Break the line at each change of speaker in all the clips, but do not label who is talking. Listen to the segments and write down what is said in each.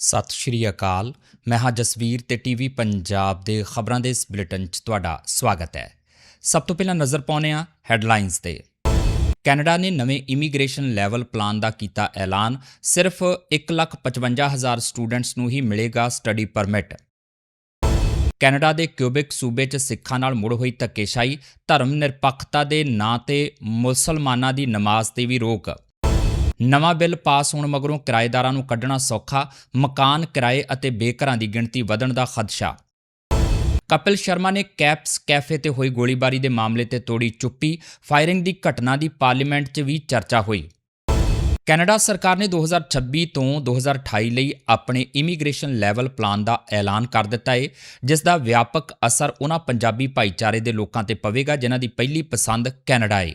ਸਤਿ ਸ਼੍ਰੀ ਅਕਾਲ। ਮੈਂ ਹਾਂ ਜਸਵੀਰ ਤੇ ਟੀਵੀ ਪੰਜਾਬ ਦੇ ਖਬਰਾਂ ਦੇ ਇਸ ਬੁਲੇਟਿਨ 'ਚ ਤੁਹਾਡਾ ਸਵਾਗਤ ਹੈ। ਸਭ ਤੋਂ ਪਹਿਲਾਂ ਨਜ਼ਰ ਪਾਉਂਦੇ ਹਾਂ ਹੈਡਲਾਈਨਸ ਤੇ। ਕੈਨੇਡਾ ਨੇ ਨਵੇਂ ਇਮੀਗ੍ਰੇਸ਼ਨ ਲੈਵਲ ਪਲਾਨ ਦਾ ਕੀਤਾ ਐਲਾਨ। ਸਿਰਫ 155000 ਸਟੂਡੈਂਟਸ ਨੂੰ ਹੀ ਮਿਲੇਗਾ ਸਟੱਡੀ ਪਰਮਿਟ। ਕੈਨੇਡਾ ਦੇ ਕਿਊਬਿਕ ਸੂਬੇ 'ਚ ਸਿੱਖਾਂ ਨਾਲ ਮੁੜ ਹੋਈ ਧੱਕੇਸ਼ਾਹੀ ਧਰਮ ਨਿਰਪੱਖਤਾ ਦੇ ਨਾਂ ਤੇ ਮੁਸਲਮਾਨਾਂ ਦੀ ਨਮਾਜ਼ ਤੇ ਵੀ ਰੋਕ। ਨਵਾਂ ਬਿੱਲ ਪਾਸ ਹੋਣ ਮਗਰੋਂ ਕਿਰਾਏਦਾਰਾਂ ਨੂੰ ਕੱਢਣਾ ਸੌਖਾ, ਮਕਾਨ ਕਿਰਾਏ ਅਤੇ ਬੇਘਰਾਂ ਦੀ ਗਿਣਤੀ ਵਧਣ ਦਾ ਖਦਸ਼ਾ। ਕਪਿਲ ਸ਼ਰਮਾ ਨੇ ਕੈਪਸ ਕੈਫੇ ਤੇ ਹੋਈ ਗੋਲੀਬਾਰੀ ਦੇ ਮਾਮਲੇ ਤੇ ਤੋੜੀ ਚੁੱਪੀ, ਫਾਇਰਿੰਗ ਦੀ ਘਟਨਾ ਦੀ ਪਾਰਲੀਮੈਂਟ 'ਚ ਵੀ ਚਰਚਾ ਹੋਈ। ਕੈਨੇਡਾ ਸਰਕਾਰ ਨੇ 2026 ਤੋਂ 2028 ਲਈ ਆਪਣੇ ਇਮੀਗ੍ਰੇਸ਼ਨ ਲੈਵਲ ਪਲਾਨ ਦਾ ਐਲਾਨ ਕਰ ਦਿੱਤਾ ਹੈ ਜਿਸ ਦਾ ਵਿਆਪਕ ਅਸਰ ਉਹਨਾਂ ਪੰਜਾਬੀ ਭਾਈਚਾਰੇ ਦੇ ਲੋਕਾਂ ਤੇ ਪਵੇਗਾ, ਜਿਨ੍ਹਾਂ ਦੀ ਪਹਿਲੀ ਪਸੰਦ ਕੈਨੇਡਾ ਹੈ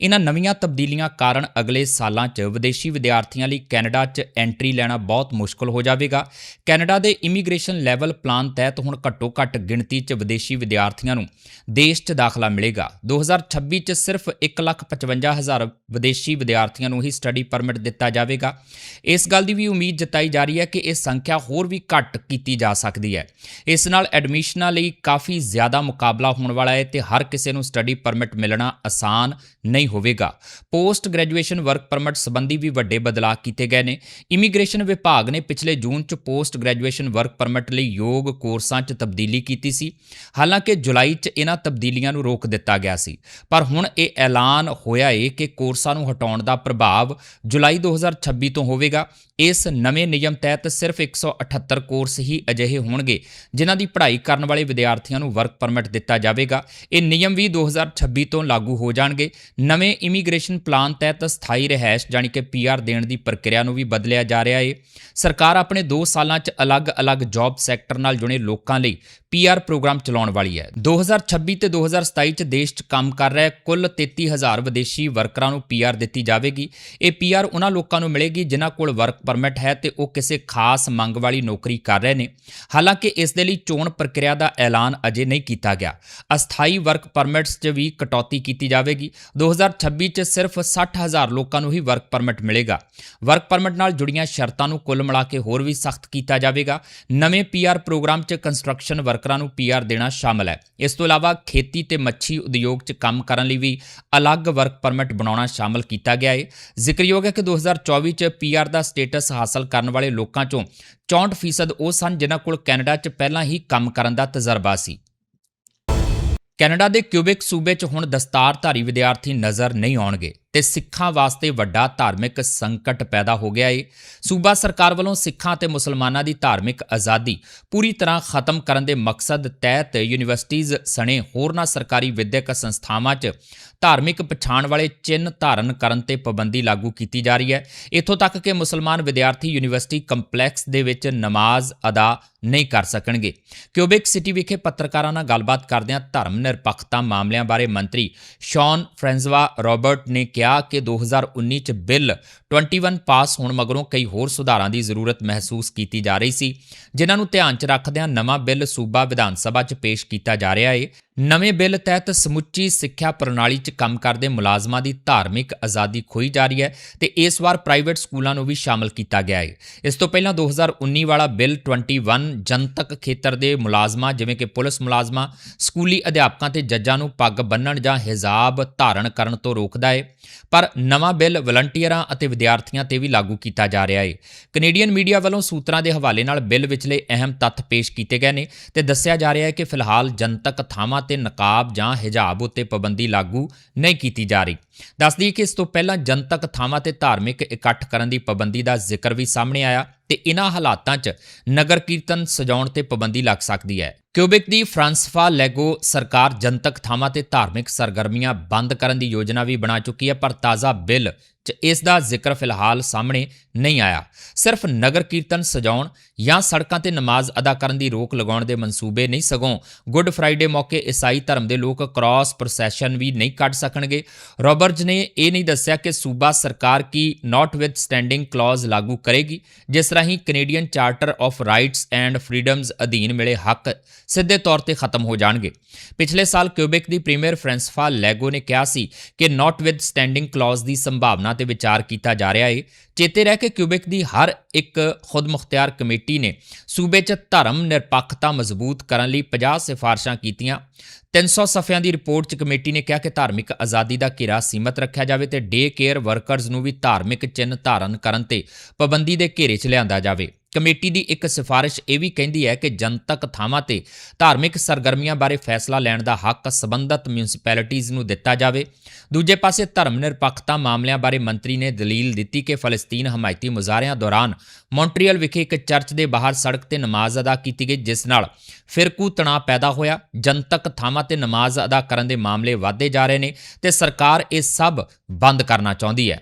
ਇਹਨਾਂ ਨਵੀਆਂ ਤਬਦੀਲੀਆਂ ਕਾਰਨ ਅਗਲੇ ਸਾਲਾਂ 'ਚ ਵਿਦੇਸ਼ੀ ਵਿਦਿਆਰਥੀਆਂ ਲਈ ਕੈਨੇਡਾ 'ਚ ਐਂਟਰੀ ਲੈਣਾ ਬਹੁਤ ਮੁਸ਼ਕਲ ਹੋ ਜਾਵੇਗਾ। ਕੈਨੇਡਾ ਦੇ ਇਮੀਗ੍ਰੇਸ਼ਨ ਲੈਵਲ ਪਲਾਨ ਤਹਿਤ ਹੁਣ ਘੱਟੋ-ਘੱਟ ਗਿਣਤੀ 'ਚ ਵਿਦੇਸ਼ੀ ਵਿਦਿਆਰਥੀਆਂ ਨੂੰ ਦੇਸ਼ 'ਚ ਦਾਖਲਾ ਮਿਲੇਗਾ। 2026 'ਚ ਸਿਰਫ 1,55,000 ਵਿਦੇਸ਼ੀ ਵਿਦਿਆਰਥੀਆਂ ਨੂੰ ਹੀ ਸਟੱਡੀ ਪਰਮਿਟ ਦਿੱਤਾ ਜਾਵੇਗਾ। ਇਸ ਗੱਲ ਦੀ ਵੀ ਉਮੀਦ ਜਤਾਈ ਜਾ ਰਹੀ ਹੈ ਕਿ ਇਹ ਸੰਖਿਆ ਹੋਰ ਵੀ ਘੱਟ ਕੀਤੀ ਜਾ ਸਕਦੀ ਹੈ। ਇਸ ਨਾਲ ਐਡਮਿਸ਼ਨਾਂ ਲਈ ਕਾਫੀ ਜ਼ਿਆਦਾ ਮੁਕਾਬਲਾ ਹੋਣ ਵਾਲਾ ਹੈ ਤੇ ਹਰ ਕਿਸੇ ਨੂੰ ਸਟੱਡੀ ਪਰਮਿਟ ਮਿਲਣਾ ਆਸਾਨ ਨਹੀਂ ਹੋਵੇਗਾ। ਪੋਸਟ ਗ੍ਰੈਜੂਏਸ਼ਨ ਵਰਕ ਪਰਮਿਟ ਸੰਬੰਧੀ ਵੀ ਵੱਡੇ ਬਦਲਾਅ ਕੀਤੇ ਗਏ ਨੇ। ਇਮੀਗ੍ਰੇਸ਼ਨ ਵਿਭਾਗ ਨੇ ਪਿਛਲੇ ਜੂਨ 'ਚ ਪੋਸਟ ਗ੍ਰੈਜੂਏਸ਼ਨ ਵਰਕ ਪਰਮਿਟ ਲਈ ਯੋਗ ਕੋਰਸਾਂ 'ਚ ਤਬਦੀਲੀ ਕੀਤੀ ਸੀ। ਹਾਲਾਂਕਿ ਜੁਲਾਈ 'ਚ ਇਹਨਾਂ ਤਬਦੀਲੀਆਂ ਨੂੰ ਰੋਕ ਦਿੱਤਾ ਗਿਆ ਸੀ। ਪਰ ਹੁਣ ਇਹ ਐਲਾਨ ਹੋਇਆ ਏ ਕਿ ਕੋਰਸਾਂ ਨੂੰ ਹਟਾਉਣ ਦਾ ਪ੍ਰਭਾਵ ਜੁਲਾਈ 2026 ਤੋਂ ਹੋਵੇਗਾ। ਇਸ ਨਵੇਂ ਨਿਯਮ ਤਹਿਤ ਸਿਰਫ 178 ਕੋਰਸ ਹੀ ਅਜਿਹੇ ਹੋਣਗੇ, ਜਿਨ੍ਹਾਂ ਦੀ ਪੜ੍ਹਾਈ ਕਰਨ ਵਾਲੇ ਵਿਦਿਆਰਥੀਆਂ ਨੂੰ ਵਰਕ ਪਰਮਿਟ ਦਿੱਤਾ ਜਾਵੇਗਾ। ਇਹ ਨਿਯਮ ਵੀ 2026 ਤੋਂ ਲਾਗੂ ਹੋ ਜਾਣਗੇ। ਨਵੇਂ ਇਮੀਗ੍ਰੇਸ਼ਨ ਪਲਾਨ ਤਹਿਤ ਸਥਾਈ ਰਹਿائش ਜਾਨੀ ਕਿ ਪੀਆਰ ਦੇਣ ਦੀ ਪ੍ਰਕਿਰਿਆ ਨੂੰ ਵੀ ਬਦਲਿਆ ਜਾ ਰਿਹਾ ਹੈ ਸਰਕਾਰ ਆਪਣੇ 2 ਸਾਲਾਂ 'ਚ ਅਲੱਗ-ਅਲੱਗ ਜੌਬ ਸੈਕਟਰ ਨਾਲ ਜੁੜੇ ਲੋਕਾਂ ਲਈ ਪੀਆਰ ਪ੍ਰੋਗਰਾਮ ਚਲਾਉਣ ਵਾਲੀ ਹੈ। 2026 ਤੇ 2027 'ਚ ਦੇਸ਼ 'ਚ ਕੰਮ ਕਰ ਰਹੇ ਕੁੱਲ 33000 ਵਿਦੇਸ਼ੀ ਵਰਕਰਾਂ ਨੂੰ ਪੀਆਰ ਦਿੱਤੀ ਜਾਵੇਗੀ। ਇਹ ਪੀਆਰ ਉਹਨਾਂ ਲੋਕਾਂ ਨੂੰ ਮਿਲੇਗੀ ਜਿਨ੍ਹਾਂ ਕੋਲ ਵਰਕ ਪਰਮਿਟ ਹੈ ਤੇ ਉਹ ਕਿਸੇ ਖਾਸ ਮੰਗ ਵਾਲੀ ਨੌਕਰੀ ਕਰ ਰਹੇ ਨੇ। ਹਾਲਾਂਕਿ ਇਸ ਦੇ ਲਈ ਚੋਣ ਪ੍ਰਕਿਰਿਆ ਦਾ ਐਲਾਨ ਅਜੇ ਨਹੀਂ ਕੀਤਾ ਗਿਆ। ਅਸਥਾਈ ਵਰਕ ਪਰਮਿਟਸ 'ਚ ਵੀ ਕਟੌਤੀ ਕੀਤੀ ਜਾਵੇਗੀ। 2026 'ਚ ਸਿਰਫ 60000 ਲੋਕਾਂ ਨੂੰ ਹੀ ਵਰਕ ਪਰਮਿਟ ਮਿਲੇਗਾ। ਵਰਕ ਪਰਮਿਟ ਨਾਲ ਜੁੜੀਆਂ ਸ਼ਰਤਾਂ ਨੂੰ ਕੁੱਲ ਮਿਲਾ ਕੇ ਹੋਰ ਵੀ ਸਖਤ ਕੀਤਾ ਜਾਵੇਗਾ। ਨਵੇਂ ਪੀਆਰ ਪ੍ਰੋਗਰਾਮ 'ਚ ਕੰਸਟਰਕਸ਼ਨ ਵਰਕ ਵਰਕਰਾਂ ਨੂੰ ਪੀਆਰ ਦੇਣਾ ਸ਼ਾਮਲ ਹੈ। ਇਸ ਤੋਂ ਇਲਾਵਾ ਖੇਤੀ ਤੇ ਮੱਛੀ ਉਦਯੋਗ 'ਚ ਕੰਮ ਕਰਨ ਲਈ ਵੀ ਅਲੱਗ ਵਰਕ ਪਰਮਿਟ ਬਣਾਉਣਾ ਸ਼ਾਮਲ ਕੀਤਾ ਗਿਆ ਹੈ ਜ਼ਿਕਰਯੋਗ ਹੈ ਕਿ 2024 'ਚ ਪੀਆਰ ਦਾ ਸਟੇਟਸ ਹਾਸਲ ਕਰਨ ਵਾਲੇ ਲੋਕਾਂ 'ਚੋਂ 64% ਉਹ ਸਨ ਜਿਨ੍ਹਾਂ ਕੋਲ ਕੈਨੇਡਾ 'ਚ ਪਹਿਲਾਂ ਹੀ ਕੰਮ ਕਰਨ ਦਾ ਤਜਰਬਾ ਸੀ। ਕੈਨੇਡਾ ਦੇ ਕਿਊਬਿਕ ਸੂਬੇ 'ਚ ਹੁਣ ਦਸਤਾਰਧਾਰੀ ਵਿਦਿਆਰਥੀ ਨਜ਼ਰ ਨਹੀਂ ਆਉਣਗੇ। ਤੇ ਸਿੱਖਾਂ ਵਾਸਤੇ ਵੱਡਾ ਧਾਰਮਿਕ ਸੰਕਟ ਪੈਦਾ ਹੋ ਗਿਆ ਏ। ਸੂਬਾ ਸਰਕਾਰ ਵੱਲੋਂ ਸਿੱਖਾਂ ਤੇ ਮੁਸਲਮਾਨਾਂ ਦੀ ਧਾਰਮਿਕ ਆਜ਼ਾਦੀ ਪੂਰੀ ਤਰ੍ਹਾਂ ਖਤਮ ਕਰਨ ਦੇ ਮਕਸਦ ਤਹਿਤ ਯੂਨੀਵਰਸਿਟੀਆਂ ਸਣੇ ਹੋਰਨਾਂ ਸਰਕਾਰੀ ਵਿਦਿਅਕ ਸੰਸਥਾਵਾਂ 'ਚ ਧਾਰਮਿਕ ਪਛਾਣ ਵਾਲੇ ਚਿੰਨ੍ਹ ਧਾਰਨ ਕਰਨ ਤੇ ਪਾਬੰਦੀ ਲਾਗੂ ਕੀਤੀ ਜਾ ਰਹੀ ਹੈ। ਇੱਥੋਂ ਤੱਕ ਕਿ ਮੁਸਲਮਾਨ ਵਿਦਿਆਰਥੀ ਯੂਨੀਵਰਸਿਟੀ ਕੰਪਲੈਕਸ ਦੇ ਵਿੱਚ ਨਮਾਜ਼ ਅਦਾ ਨਹੀਂ ਕਰ ਸਕਣਗੇ। ਕਿਊਬਿਕ ਸਿਟੀ ਵਿਖੇ ਪੱਤਰਕਾਰਾਂ ਨਾਲ ਗੱਲਬਾਤ ਕਰਦਿਆਂ ਧਰਮ ਨਿਰਪੱਖਤਾ ਮਾਮਲਿਆਂ ਬਾਰੇ ਮੰਤਰੀ ਸ਼ੌਨ ਫ੍ਰੈਂਜ਼ਵਾ ਰਾਬਰਟ ਨੇ ਕਿਹਾ ਕਿਹਾ ਕਿ 2019 ਚ ਬਿੱਲ 21 ਪਾਸ ਹੋਣ ਮਗਰੋਂ ਕਈ ਹੋਰ ਸੁਧਾਰਾਂ ਦੀ ਜ਼ਰੂਰਤ ਮਹਿਸੂਸ ਕੀਤੀ ਜਾ ਰਹੀ ਸੀ, ਜਿਨ੍ਹਾਂ ਨੂੰ ਧਿਆਨ 'ਚ ਰੱਖਦਿਆਂ ਨਵਾਂ ਬਿੱਲ ਸੂਬਾ ਵਿਧਾਨ ਸਭਾ 'ਚ ਪੇਸ਼ ਕੀਤਾ ਜਾ ਰਿਹਾ ਏ। ਨਵੇਂ ਬਿੱਲ ਤਹਿਤ ਸਮੁੱਚੀ ਸਿੱਖਿਆ ਪ੍ਰਣਾਲੀ 'ਚ ਕੰਮ ਕਰਦੇ ਮੁਲਾਜ਼ਮਾਂ ਦੀ ਧਾਰਮਿਕ ਆਜ਼ਾਦੀ ਖੋਈ ਜਾ ਰਹੀ ਹੈ ਤੇ ਇਸ ਵਾਰ ਪ੍ਰਾਈਵੇਟ ਸਕੂਲਾਂ ਨੂੰ ਵੀ ਸ਼ਾਮਲ ਕੀਤਾ ਗਿਆ ਹੈ। ਇਸ ਤੋਂ ਪਹਿਲਾਂ 2019 ਵਾਲਾ ਬਿੱਲ 21 ਜਨਤਕ ਖੇਤਰ ਦੇ ਮੁਲਾਜ਼ਮਾਂ, ਜਿਵੇਂ ਕਿ ਪੁਲਿਸ ਮੁਲਾਜ਼ਮਾਂ, ਸਕੂਲੀ ਅਧਿਆਪਕਾਂ ਤੇ ਜੱਜਾਂ ਨੂੰ ਪੱਗ ਬੰਨਣ ਜਾਂ ਹਿਜਾਬ ਧਾਰਨ ਕਰਨ ਤੋਂ ਰੋਕਦਾ ਹੈ। ਪਰ ਨਵਾਂ ਬਿੱਲ ਵਲੰਟੀਅਰਾਂ ਅਤੇ ਵਿਦਿਆਰਥੀਆਂ ਤੇ ਵੀ ਲਾਗੂ ਕੀਤਾ ਜਾ ਰਿਹਾ ਹੈ। ਕੈਨੇਡੀਅਨ ਮੀਡੀਆ ਵੱਲੋਂ ਸੂਤਰਾਂ ਦੇ ਹਵਾਲੇ ਨਾਲ ਬਿੱਲ ਵਿਚਲੇ ਅਹਿਮ ਤੱਥ ਪੇਸ਼ ਕੀਤੇ ਗਏ ਨੇ ਤੇ ਦੱਸਿਆ ਜਾ ਰਿਹਾ ਹੈ ਕਿ ਫਿਲਹਾਲ ਜਨਤਕ ਥਾਵਾਂ ਤੇ ਨਕਾਬ ਜਾਂ ਹਿਜਾਬ ਉੱਤੇ ਪਾਬੰਦੀ ਲਾਗੂ ਨਹੀਂ ਕੀਤੀ ਜਾ ਰਹੀ। ਦੱਸਦੀ ਕਿ ਇਸ ਤੋਂ ਪਹਿਲਾਂ ਜਨਤਕ ਥਾਵਾਂ ਤੇ ਧਾਰਮਿਕ ਇਕੱਠ ਕਰਨ ਦੀ ਪਾਬੰਦੀ ਦਾ ਜ਼ਿਕਰ ਵੀ ਸਾਹਮਣੇ ਆਇਆ। ਤੇ ਇਨ੍ਹਾਂ ਹਾਲਾਤਾਂ 'ਚ ਨਗਰ ਕੀਰਤਨ ਸਜਾਉਣ ਤੇ ਪਾਬੰਦੀ ਲੱਗ ਸਕਦੀ ਹੈ। ਕਿਊਬਿਕ ਦੀ ਫਰਾਂਸਫਾ ਲੈਗੋ ਸਰਕਾਰ ਜਨਤਕ ਥਾਵਾਂ ਤੇ ਧਾਰਮਿਕ ਸਰਗਰਮੀਆਂ ਬੰਦ ਕਰਨ ਦੀ ਯੋਜਨਾ ਵੀ ਬਣਾ ਚੁੱਕੀ ਹੈ, ਪਰ ਤਾਜ਼ਾ ਬਿੱਲ 'ਚ ਇਸ ਦਾ ਜ਼ਿਕਰ ਫਿਲਹਾਲ ਸਾਹਮਣੇ ਨਹੀਂ ਆਇਆ। ਸਿਰਫ ਨਗਰ ਕੀਰਤਨ ਸਜਾਉਣ ਜਾਂ ਸੜਕਾਂ ਤੇ ਨਮਾਜ਼ ਅਦਾ ਕਰਨ ਦੀ ਰੋਕ ਲਗਾਉਣ ਦੇ ਮਨਸੂਬੇ ਨਹੀਂ, ਸਗੋਂ ਗੁੱਡ ਫਰਾਈਡੇ ਮੌਕੇ ਈਸਾਈ ਧਰਮ ਦੇ ਲੋਕ ਕ੍ਰਾਸ ਪ੍ਰੋਸੈਸ਼ਨ ਵੀ ਨਹੀਂ ਕੱਢ ਸਕਣਗੇ। ਰੋਬਰਟਸ ਨੇ ਇਹ ਨਹੀਂ ਦੱਸਿਆ ਕਿ ਸੂਬਾ ਸਰਕਾਰ ਕੀ ਨਾਟ ਵਿਦ ਸਟੈਂਡਿੰਗ ਕਲੌਜ਼ ਲਾਗੂ ਕਰੇਗੀ, ਜਿਸ ਰਾਹੀਂ Canadian charter of rights and freedoms ਅਧੀਨ ਮਿਲੇ ਹੱਕ ਸਿੱਧੇ ਤੌਰ ਤੇ ਖਤਮ ਹੋ ਜਾਣਗੇ। ਪਿਛਲੇ ਸਾਲ ਕਿਊਬਿਕ ਦੀ ਪ੍ਰੀਮੀਅਰ ਫ੍ਰਾਂਸਫਾ ਲੈਗੋ ਨੇ ਕਿਹਾ ਸੀ ਕਿ ਨਾਟ ਵਿਦ ਸਟੈਂਡਿੰਗ ਕਲੌਜ਼ ਦੀ ਸੰਭਾਵਨਾ ਤੇ ਵਿਚਾਰ ਕੀਤਾ ਜਾ ਰਿਹਾ ਹੈ ਚੇਤੇ ਰਹਿ ਕੇ ਕਿਊਬਿਕ ਦੀ ਹਰ ਇੱਕ ਖੁਦ ਮੁਖਤਿਆਰ ਕਮੇਟੀ ਨੇ ਸੂਬੇ 'ਚ ਧਰਮ ਨਿਰਪੱਖਤਾ ਮਜ਼ਬੂਤ ਕਰਨ ਲਈ 50 ਸਿਫਾਰਸ਼ਾਂ ਕੀਤੀਆਂ। 300 ਸਫ਼ਿਆਂ ਦੀ ਰਿਪੋਰਟ 'ਚ ਕਮੇਟੀ ਨੇ ਕਿਹਾ ਕਿ ਧਾਰਮਿਕ ਆਜ਼ਾਦੀ ਦਾ ਘੇਰਾ ਸੀਮਤ ਰੱਖਿਆ ਜਾਵੇ ਤੇ ਡੇ ਕੇਅਰ ਵਰਕਰਜ਼ ਨੂੰ ਵੀ ਧਾਰਮਿਕ ਚਿੰਨ੍ਹ ਧਾਰਨ ਕਰਨ ਤੇ ਪਾਬੰਦੀ ਦੇ ਘੇਰੇ 'ਚ ਲਿਆਂਦਾ ਜਾਵੇ। ਕਮੇਟੀ ਦੀ ਇੱਕ ਸਿਫਾਰਿਸ਼ ਇਹ ਵੀ ਕਹਿੰਦੀ ਹੈ ਕਿ ਜਨਤਕ ਥਾਵਾਂ ਤੇ ਧਾਰਮਿਕ ਸਰਗਰਮੀਆਂ ਬਾਰੇ ਫੈਸਲਾ ਲੈਣ ਦਾ ਹੱਕ ਸਬੰਧਤ ਮਿਊਨਿਸਪੈਲਿਟੀਜ਼ ਨੂੰ ਦਿੱਤਾ ਜਾਵੇ। ਦੂਜੇ ਪਾਸੇ ਧਰਮ ਨਿਰਪੱਖਤਾ ਮਾਮਲਿਆਂ ਬਾਰੇ ਮੰਤਰੀ ਨੇ ਦਲੀਲ ਦਿੱਤੀ ਕਿ ਫਲਸਤੀਨ ਹਮਾਇਤੀ ਮੁਜ਼ਾਹਰਿਆਂ ਦੌਰਾਨ ਮੌਂਟਰੀਅਲ ਵਿਖੇ ਇੱਕ ਚਰਚ ਦੇ ਬਾਹਰ ਸੜਕ ਤੇ ਨਮਾਜ਼ ਅਦਾ ਕੀਤੀ ਗਈ, ਜਿਸ ਨਾਲ ਫਿਰਕੂ ਤਣਾਅ ਪੈਦਾ ਹੋਇਆ। ਜਨਤਕ ਥਾਵਾਂ ਤੇ ਨਮਾਜ਼ ਅਦਾ ਕਰਨ ਦੇ ਮਾਮਲੇ ਵਧਦੇ ਜਾ ਰਹੇ ਨੇ ਤੇ ਸਰਕਾਰ ਇਹ ਸਭ ਬੰਦ ਕਰਨਾ ਚਾਹੁੰਦੀ ਹੈ।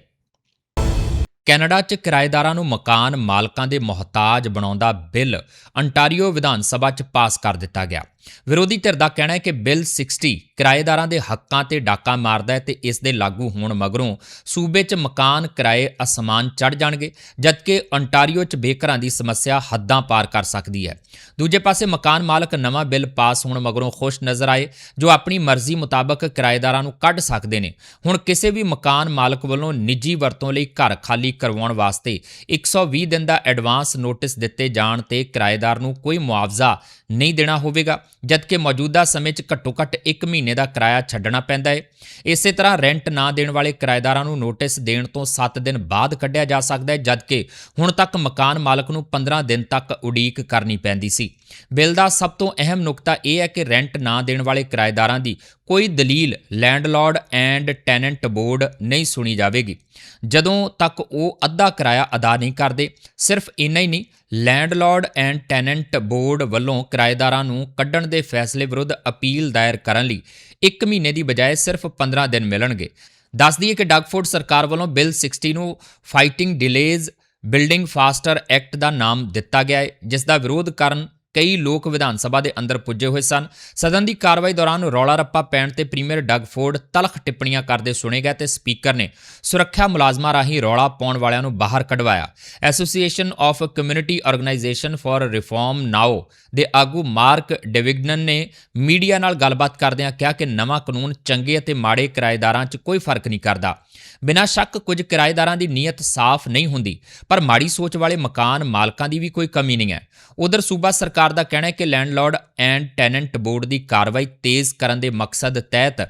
ਕੈਨੇਡਾ 'ਚ ਕਿਰਾਏਦਾਰਾਂ ਨੂੰ ਮਕਾਨ ਮਾਲਕਾਂ ਦੇ ਮੁਹਤਾਜ ਬਣਾਉਂਦਾ ਬਿੱਲ ਅੰਟਾਰੀਓ ਵਿਧਾਨ ਸਭਾ 'ਚ ਪਾਸ ਕਰ ਦਿੱਤਾ ਗਿਆ। ਵਿਰੋਧੀ ਧਿਰ ਦਾ ਕਹਿਣਾ ਹੈ ਕਿ ਬਿੱਲ 60 ਕਿਰਾਏਦਾਰਾਂ ਦੇ ਹੱਕਾਂ ਤੇ ਡਾਕਾ ਮਾਰਦਾ ਹੈ ਤੇ ਇਸ ਦੇ ਲਾਗੂ ਹੋਣ ਮਗਰੋਂ ਸੂਬੇ 'ਚ ਮਕਾਨ ਕਿਰਾਏ ਅਸਮਾਨ ਚੜ ਜਾਣਗੇ, ਜਦਕਿ ਅੰਟਾਰੀਓ 'ਚ ਬੇਘਰਾਂ ਦੀ ਸਮੱਸਿਆ ਹੱਦਾਂ ਪਾਰ ਕਰ ਸਕਦੀ ਹੈ। ਦੂਜੇ ਪਾਸੇ ਮਕਾਨ ਮਾਲਕ ਨਵਾਂ ਬਿੱਲ ਪਾਸ ਹੋਣ ਮਗਰੋਂ ਖੁਸ਼ ਨਜ਼ਰ ਆਏ, ਜੋ ਆਪਣੀ ਮਰਜ਼ੀ ਮੁਤਾਬਕ ਕਿਰਾਏਦਾਰਾਂ ਨੂੰ ਕੱਢ ਸਕਦੇ ਨੇ। ਹੁਣ ਕਿਸੇ ਵੀ ਮਕਾਨ ਮਾਲਕ ਵੱਲੋਂ ਨਿੱਜੀ ਵਰਤੋਂ ਲਈ ਘਰ ਖਾਲੀ ਕਰਵਾਉਣ ਵਾਸਤੇ 120 ਦਿਨ ਦਾ ਐਡਵਾਂਸ ਨੋਟਿਸ ਦਿੱਤੇ ਜਾਣ ਤੇ ਕਿਰਾਏਦਾਰ ਨੂੰ ਕੋਈ ਮੁਆਵਜ਼ਾ ਨਹੀਂ ਦੇਣਾ ਹੋਵੇਗਾ, ਜਦਕਿ ਮੌਜੂਦਾ ਸਮੇਂ 'ਚ ਘੱਟੋ-ਘੱਟ 1 ਮਹੀਨੇ ਦਾ ਕਿਰਾਇਆ ਛੱਡਣਾ ਪੈਂਦਾ ਹੈ ਇਸੇ ਤਰ੍ਹਾਂ ਰੈਂਟ ਨਾ ਦੇਣ ਵਾਲੇ ਕਿਰਾਏਦਾਰਾਂ ਨੂੰ ਨੋਟਿਸ ਦੇਣ ਤੋਂ 7 ਦਿਨ ਬਾਅਦ ਕੱਢਿਆ ਜਾ ਸਕਦਾ ਹੈ ਜਦਕਿ ਹੁਣ ਤੱਕ ਮਕਾਨ ਮਾਲਕ ਨੂੰ 15 ਦਿਨ ਤੱਕ ਉਡੀਕ ਕਰਨੀ ਪੈਂਦੀ ਸੀ। ਬਿੱਲ ਦਾ ਸਭ ਤੋਂ ਅਹਿਮ ਨੁਕਤਾ ਇਹ ਹੈ ਕਿ ਰੈਂਟ ਨਾ ਦੇਣ ਵਾਲੇ ਕਿਰਾਏਦਾਰਾਂ ਦੀ ਕੋਈ ਦਲੀਲ ਲੈਂਡਲਾਰਡ ਐਂਡ ਟੈਨੈਂਟ ਬੋਰਡ ਨਹੀਂ ਸੁਣੀ ਜਾਵੇਗੀ। ਜਦੋਂ ਤੱਕ ਉਹ ਅੱਧਾ ਕਿਰਾਇਆ ਅਦਾ ਨਹੀਂ ਕਰਦੇ, ਸਿਰਫ ਇੰਨਾ ਹੀ ਨਹੀਂ, ਲੈਂਡਲਾਰਡ ਐਂਡ ਟੈਨੈਂਟ ਬੋਰਡ ਵੱਲੋਂ ਕਿਰਾਏਦਾਰਾਂ ਨੂੰ ਕੱਢਣ ਦੇ ਫੈਸਲੇ ਵਿਰੁੱਧ ਅਪੀਲ ਦਾਇਰ ਕਰਨ ਲਈ 1 ਮਹੀਨੇ ਦੀ ਬਜਾਏ ਸਿਰਫ 15 ਦਿਨ ਮਿਲਣਗੇ। ਦੱਸ ਦਈਏ ਕਿ ਡਗਫੋਰਡ ਸਰਕਾਰ ਵੱਲੋਂ ਬਿੱਲ 60 ਨੂੰ fighting delays building faster act ਦਾ ਨਾਮ ਦਿੱਤਾ ਗਿਆ ਹੈ, ਜਿਸ ਦਾ ਵਿਰੋਧ ਕਰਨ ਕਈ ਲੋਕ ਵਿਧਾਨ ਸਭਾ ਦੇ ਅੰਦਰ ਪੁੱਜੇ ਹੋਏ ਸਨ। ਸਦਨ ਦੀ ਕਾਰਵਾਈ ਦੌਰਾਨ ਰੌਲਾ ਰੱਪਾ ਪੈਣ ਤੇ ਪ੍ਰੀਮੀਅਰ ਡਗ ਫੋਰਡ ਤਲਖ ਟਿੱਪਣੀਆਂ ਕਰਦੇ ਸੁਣੇ ਗਏ ਤੇ ਸਪੀਕਰ ਨੇ ਸੁਰੱਖਿਆ ਮੁਲਾਜ਼ਮਾਂ ਰਾਹੀਂ ਰੌਲਾ ਪਾਉਣ ਵਾਲਿਆਂ ਨੂੰ ਬਾਹਰ ਕਢਵਾਇਆ। Association of community organization for reform now ਦੇ ਆਗੂ ਮਾਰਕ ਡਿਵਿਗਨਨ ਨੇ ਮੀਡੀਆ ਨਾਲ ਗੱਲਬਾਤ ਕਰਦਿਆਂ ਕਿਹਾ ਕਿ ਨਵਾਂ ਕਾਨੂੰਨ ਚੰਗੇ ਅਤੇ ਮਾੜੇ ਕਿਰਾਏਦਾਰਾਂ 'ਚ ਕੋਈ ਫ਼ਰਕ ਨਹੀਂ ਕਰਦਾ। ਬਿਨਾਂ ਸ਼ੱਕ ਕੁਝ ਕਿਰਾਏਦਾਰਾਂ ਦੀ ਨੀਅਤ ਸਾਫ਼ ਨਹੀਂ ਹੁੰਦੀ, ਪਰ ਮਾੜੀ ਸੋਚ ਵਾਲੇ ਮਕਾਨ ਮਾਲਕਾਂ ਦੀ ਵੀ ਕੋਈ ਕਮੀ ਨਹੀਂ ਹੈ। ਉਧਰ ਸੂਬਾ ਸਰਕਾਰ ਦਾ ਕਹਿਣਾ ਹੈ ਕਿ ਲੈਂਡਲਾਰਡ ਐਂਡ ਟੈਨੈਂਟ ਬੋਰਡ ਦੀ ਕਾਰਵਾਈ ਤੇਜ਼ ਕਰਨ ਦੇ ਮਕਸਦ ਤਹਿਤ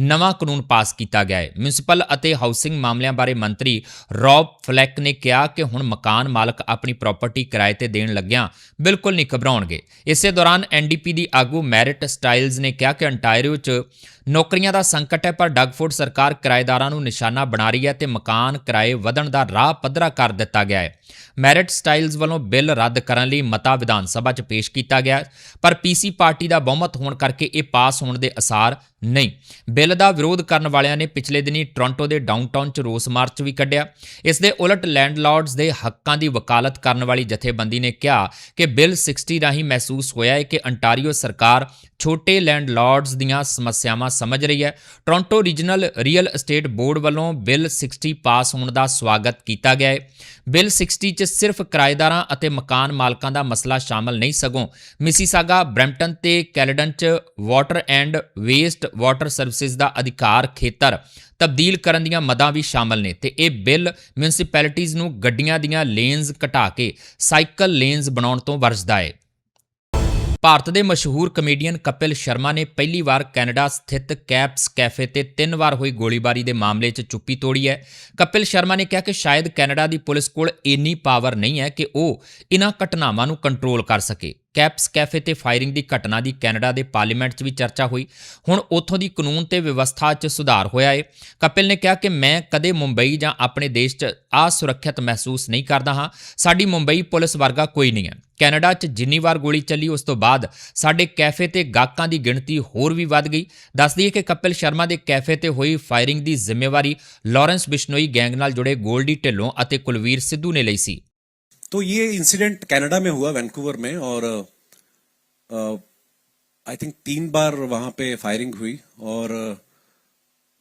ਨਵਾਂ ਕਾਨੂੰਨ ਪਾਸ ਕੀਤਾ ਗਿਆ ਹੈ। ਮਿਊਨਿਸਪਲ ਅਤੇ ਹਾਊਸਿੰਗ ਮਾਮਲਿਆਂ ਬਾਰੇ ਮੰਤਰੀ ਰੌਬ ਫਲੈਕ ਨੇ ਕਿਹਾ ਕਿ ਹੁਣ ਮਕਾਨ ਮਾਲਕ ਆਪਣੀ ਪ੍ਰਾਪਰਟੀ ਕਿਰਾਏ ਤੇ ਦੇਣ ਲੱਗਿਆਂ ਬਿਲਕੁਲ ਨਹੀਂ ਘਬਰਾਉਣਗੇ। ਇਸੇ ਦੌਰਾਨ ਐਨਡੀਪੀ ਦੀ ਆਗੂ ਮੈਰਿਟ ਸਟਾਈਲਜ਼ ਨੇ ਕਿਹਾ ਕਿ ਅੰਟਾਇਰੀਓ 'ਚ ਨੌਕਰੀਆਂ ਦਾ ਸੰਕਟ ਹੈ, ਪਰ ਡਗਫੋਰਡ ਸਰਕਾਰ ਕਿਰਾਏਦਾਰਾਂ ਨੂੰ ਨਿਸ਼ਾਨਾ ਬਣਾ ਰਹੀ ਹੈ ਤੇ ਮਕਾਨ ਕਿਰਾਏ ਵਧਣ ਦਾ ਰਾਹ ਪੱਧਰਾ ਕਰ ਦਿੱਤਾ ਗਿਆ ਹੈ। ਮੈਰਿਟ ਸਟਾਈਲਜ਼ ਵੱਲੋਂ ਬਿੱਲ ਰੱਦ ਕਰਨ ਲਈ ਮਤਾ ਵਿਧਾਨ ਸਭਾ 'ਚ ਪੇਸ਼ ਕੀਤਾ ਗਿਆ ਪਰ ਪੀਸੀ ਪਾਰਟੀ ਦਾ ਬਹੁਮਤ ਹੋਣ ਕਰਕੇ ਇਹ ਪਾਸ ਹੋਣ ਦੇ ਅਸਾਰ ਨਹੀਂ। ਬਿੱਲ ਦਾ ਵਿਰੋਧ ਕਰਨ ਵਾਲਿਆਂ ਨੇ ਪਿਛਲੇ ਦਿਨੀ ਟੋਰਾਂਟੋ ਦੇ ਡਾਊਨਟਾਊਨ 'ਚ ਰੋਸ ਮਾਰਚ ਵੀ ਕੱਢਿਆ। ਇਸ ਦੇ ਉਲਟ ਲੈਂਡਲਾਰਡਸ ਦੇ ਹੱਕਾਂ ਦੀ ਵਕਾਲਤ ਕਰਨ ਵਾਲੀ ਜਥੇਬੰਦੀ ਨੇ ਕਿਹਾ ਕਿ ਬਿੱਲ 60 ਰਾਹੀਂ ਮਹਿਸੂਸ ਹੋਇਆ ਹੈ ਕਿ ਅੰਟਾਰੀਓ ਸਰਕਾਰ ਛੋਟੇ ਲੈਂਡਲਾਰਡਸ ਦੀਆਂ ਸਮੱਸਿਆਵਾਂ ਸਮਝ ਰਹੀ ਹੈ। Toronto regional real estate board ਵੱਲੋਂ ਬਿੱਲ 60 ਪਾਸ ਹੋਣ ਦਾ ਸਵਾਗਤ ਕੀਤਾ ਗਿਆ ਹੈ। ਬਿੱਲ 60 'ਚ ਸਿਰਫ ਕਿਰਾਏਦਾਰਾਂ ਅਤੇ ਮਕਾਨ ਮਾਲਕਾਂ ਦਾ ਮਸਲਾ ਸ਼ਾਮਲ ਨਹੀਂ ਸਗੋਂ ਮਿਸੀਸਾਗਾ, ਬ੍ਰੈਂਪਟਨ ਤੇ ਕੈਲਡਨ 'ਚ water and waste water services ਦਾ ਅਧਿਕਾਰ ਖੇਤਰ ਤਬਦੀਲ ਕਰਨ ਦੀਆਂ ਮਦਾਂ ਵੀ ਸ਼ਾਮਲ ਨੇ ਤੇ ਇਹ ਬਿੱਲ ਮਿਊਨਿਸਪੈਲਿਟੀਜ਼ ਨੂੰ ਗੱਡੀਆਂ ਦੀਆਂ ਲੇਨਸ ਘਟਾ ਕੇ ਸਾਈਕਲ ਲੇਨਸ ਬਣਾਉਣ ਤੋਂ ਵਰਜਦਾ ਹੈ। ਭਾਰਤ ਦੇ ਮਸ਼ਹੂਰ ਕਮੇਡੀਅਨ ਕਪਿਲ ਸ਼ਰਮਾ ਨੇ ਪਹਿਲੀ ਵਾਰ ਕੈਨੇਡਾ ਸਥਿਤ ਕੈਪਸ ਕੈਫੇ ਤੇ ਤਿੰਨ ਵਾਰ ਹੋਈ ਗੋਲੀਬਾਰੀ ਦੇ ਮਾਮਲੇ 'ਚ ਚੁੱਪੀ ਤੋੜੀ ਹੈ। ਕਪਿਲ ਸ਼ਰਮਾ ਨੇ ਕਿਹਾ ਕਿ ਸ਼ਾਇਦ ਕੈਨੇਡਾ ਦੀ ਪੁਲਿਸ ਕੋਲ ਇੰਨੀ ਪਾਵਰ ਨਹੀਂ ਹੈ ਕਿ ਉਹ ਇਹਨਾਂ ਘਟਨਾਵਾਂ ਨੂੰ ਕੰਟਰੋਲ ਕਰ ਸਕੇ। ਕੈਪਸ ਕੈਫੇ ਤੇ ਫਾਇਰਿੰਗ ਦੀ ਘਟਨਾ ਦੀ ਕੈਨੇਡਾ ਦੇ ਪਾਰਲੀਮੈਂਟ 'ਚ ਵੀ ਚਰਚਾ ਹੋਈ। ਹੁਣ ਉੱਥੋਂ ਦੀ ਕਾਨੂੰਨ ਤੇ ਵਿਵਸਥਾ 'ਚ ਸੁਧਾਰ ਹੋਇਆ ਏ। ਕਪਿਲ ਨੇ ਕਿਹਾ ਕਿ ਮੈਂ ਕਦੇ ਮੁੰਬਈ ਜਾਂ ਆਪਣੇ ਦੇਸ਼ 'ਚ ਅਸੁਰੱਖਿਅਤ ਮਹਿਸੂਸ ਨਹੀਂ ਕਰਦਾ ਹਾਂ। ਸਾਡੀ ਮੁੰਬਈ ਪੁਲਿਸ ਵਰਗਾ ਕੋਈ ਨਹੀਂ ਹੈ। ਕੈਨੇਡਾ 'ਚ ਜਿੰਨੀ ਵਾਰ ਗੋਲੀ ਚੱਲੀ ਉਸ ਤੋਂ ਬਾਅਦ ਸਾਡੇ ਕੈਫੇ ਤੇ ਗਾਹਕਾਂ ਦੀ ਗਿਣਤੀ ਹੋਰ ਵੀ ਵੱਧ ਗਈ ਦੱਸ ਦਈਏ ਕਿ ਕਪਿਲ ਸ਼ਰਮਾ ਦੇ ਕੈਫੇ ਤੇ ਹੋਈ ਫਾਇਰਿੰਗ ਦੀ ਜ਼ਿੰਮੇਵਾਰੀ ਲਾਰੈਂਸ ਬਿਸ਼ਨੋਈ ਗੈਂਗ ਨਾਲ ਜੁੜੇ ਗੋਲਡੀ ਢਿੱਲੋਂ ਅਤੇ ਕੁਲਵੀਰ ਸਿੱਧੂ ਨੇ ਲਈ ਸੀ
तो ये इंसिडेंट कनाडा में हुआ वैंकूवर में और आई थिंक तीन बार वहां पे फायरिंग हुई और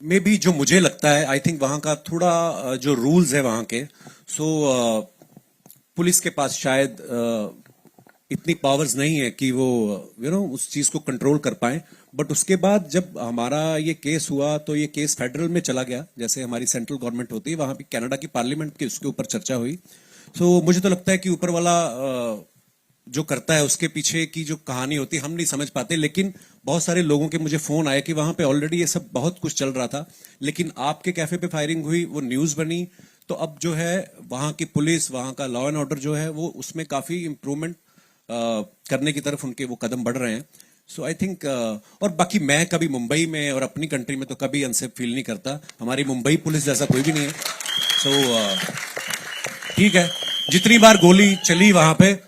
मे बी जो मुझे लगता है आई थिंक वहां का थोड़ा अ, जो रूल्स है वहां के सो पुलिस के पास शायद अ, इतनी पावर्स नहीं है कि वो यू नो उस चीज़ को कंट्रोल कर पाए। बट उसके बाद जब हमारा ये केस हुआ तो ये केस फेडरल में चला गया। जैसे हमारी सेंट्रल गवर्नमेंट होती है वहाँ भी कनाडा की पार्लियामेंट की उसके ऊपर चर्चा हुई। तो मुझे तो लगता है कि ऊपर वाला जो करता है, उसके पीछे की जो कहानी होती है हम नहीं समझ पाते। लेकिन बहुत सारे लोगों के मुझे फ़ोन आए कि वहाँ पे ऑलरेडी ये सब बहुत कुछ चल रहा था। लेकिन आपके कैफ़े पे फायरिंग हुई, वो न्यूज़ बनी। तो अब जो है, वहाँ की पुलिस, वहाँ का लॉ एंड ऑर्डर जो है, वो उसमें काफ़ी इंप्रूवमेंट करने की तरफ़ उनके वो कदम बढ़ रहे हैं। सो आई थिंक और बाकी मैं कभी मुंबई में और अपनी कंट्री में तो कभी अनसेफ फील नहीं करता। हमारी मुंबई पुलिस जैसा कोई भी नहीं है। सो so, ठीक uh, है। जितनी बार गोली चली वहाँ पे